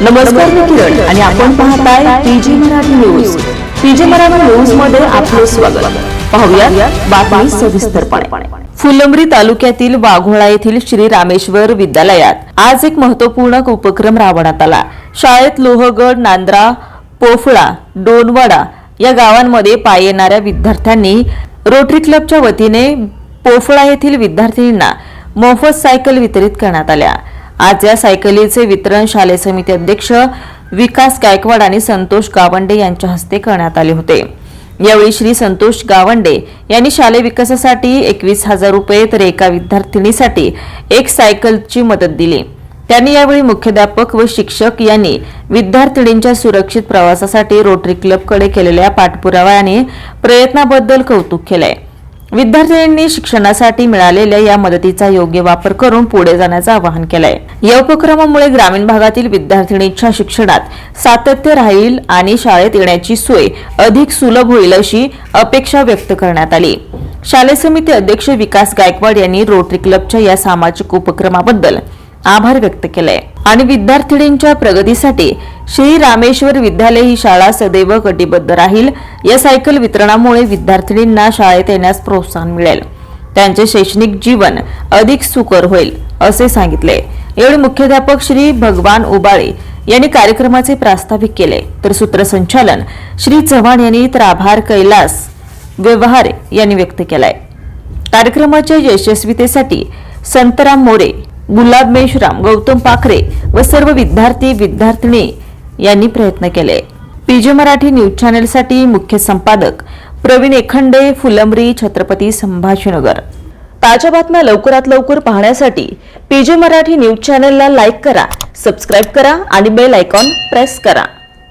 नमस्कार मी किरण आणि आपण पाहताय PG Marathi news. PG Marathi न्यूजमध्ये आपलं स्वागत. पाहूया बातमी सविस्तरपणे. फुलंब्री तालुक्यातील वाघोळा येथील श्री रामेश्वर विद्यालयात आज एक महत्त्वपूर्ण उपक्रम राबवण्यात आला. शाळेत लोहगड नांद्रा पोफळा डोनवाडा या गावांमध्ये पाय येणाऱ्या विद्यार्थ्यांनी रोटरी क्लबच्या वतीने पोफळा येथील विद्यार्थिनींना मोफत सायकल वितरित करण्यात आल्या. आज या सायकलीचे वितरण शालेय समिती अध्यक्ष विकास गायकवाड आणि संतोष गावंडे यांच्या हस्ते करण्यात आले होते. यावेळी श्री संतोष गावंडे यांनी शालेय विकासासाठी एकवीस हजार रुपये तर एका विद्यार्थिनीसाठी एक सायकलची मदत दिली. त्यांनी यावेळी मुख्याध्यापक व शिक्षक यांनी विद्यार्थिनींच्या सुरक्षित प्रवासासाठी रोटरी क्लबकडे केलेल्या पाठपुरावा आणि प्रयत्नाबद्दल कौतुक केलंय. विद्यार्थ्यांनी शिक्षणासाठी मिळालेल्या या मदतीचा योग्य वापर करून पुढे जाण्याचं आवाहन केलंय. या उपक्रमामुळे ग्रामीण भागातील विद्यार्थिनीच्या शिक्षणात सातत्य राहील आणि शाळेत येण्याची सोय अधिक सुलभ होईल अशी अपेक्षा व्यक्त करण्यात आली. शालेय समिती अध्यक्ष विकास गायकवाड यांनी रोटरी क्लबच्या या सामाजिक उपक्रमाबद्दल आभार व्यक्त केलाय. आणि विद्यार्थिनींच्या प्रगतीसाठी श्री रामेश्वर विद्यालय ही शाळा सदैव कटिबद्ध राहील. या सायकल वितरणामुळे विद्यार्थिनींना शाळेत येण्यास प्रोत्साहन मिळेल. त्यांचे शैक्षणिक जीवन अधिक सुकर होईल असे सांगितले. यावेळी मुख्याध्यापक श्री भगवान उबाळे यांनी कार्यक्रमाचे प्रास्ताविक केले. तर सूत्रसंचालन श्री चव्हाण यांनी तर आभार कैलास व्यवहार यांनी व्यक्त केलाय. कार्यक्रमाच्या यशस्वीतेसाठी संतराम मोरे गुलाब मेश्राम गौतम पाखरे व सर्व विद्यार्थी विद्यार्थिनी यांनी प्रयत्न केले. पीजे मराठी न्यूज चॅनेलसाठी मुख्य संपादक प्रवीण एखंडे फुलंबरी छत्रपती संभाजीनगर. ताज्या बातम्या लवकरात लवकर पाहण्यासाठी पीजे मराठी न्यूज चॅनेलला लाईक करा सबस्क्राईब करा आणि बेल आयकॉन प्रेस करा.